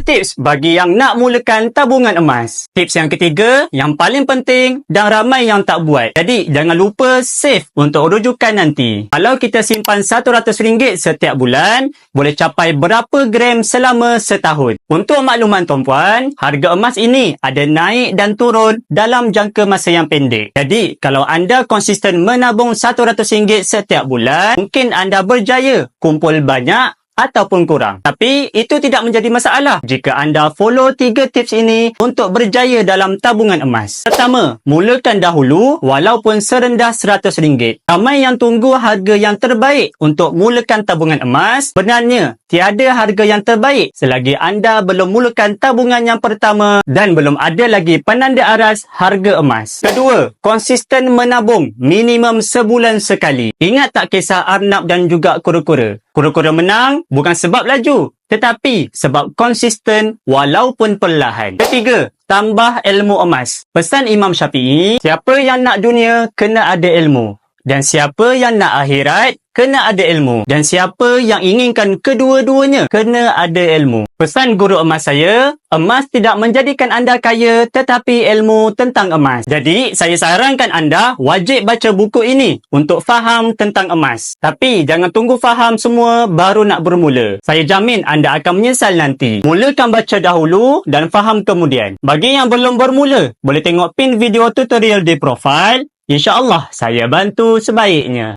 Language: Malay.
Tips bagi yang nak mulakan tabungan emas. Tips yang ketiga, yang paling penting dan ramai yang tak buat. Jadi, jangan lupa save untuk rujukan nanti. Kalau kita simpan RM100 setiap bulan, boleh capai berapa gram selama setahun. Untuk makluman tuan-puan, harga emas ini ada naik dan turun dalam jangka masa yang pendek. Jadi, kalau anda konsisten menabung RM100 setiap bulan, mungkin anda berjaya kumpul banyak ataupun kurang. Tapi itu tidak menjadi masalah jika anda follow tiga tips ini untuk berjaya dalam tabungan emas. Pertama, mulakan dahulu walaupun serendah RM100. Ramai yang tunggu harga yang terbaik untuk mulakan tabungan emas. Benarnya, tiada harga yang terbaik selagi anda belum mulakan tabungan yang pertama dan belum ada lagi penanda aras harga emas. Kedua, konsisten menabung minimum sebulan sekali. Ingat tak kisah Arnab dan juga kura-kura? Kura-kura menang bukan sebab laju, tetapi sebab konsisten walaupun perlahan. Ketiga, tambah ilmu emas. Pesan Imam Syafi'i, siapa yang nak dunia kena ada ilmu. Dan siapa yang nak akhirat, kena ada ilmu. Dan siapa yang inginkan kedua-duanya, kena ada ilmu. Pesan guru emas saya, emas tidak menjadikan anda kaya tetapi ilmu tentang emas. Jadi, saya sarankan anda wajib baca buku ini untuk faham tentang emas. Tapi, jangan tunggu faham semua baru nak bermula. Saya jamin anda akan menyesal nanti. Mulakan baca dahulu dan faham kemudian. Bagi yang belum bermula, boleh tengok pin video tutorial di profil. InsyaAllah saya bantu sebaiknya.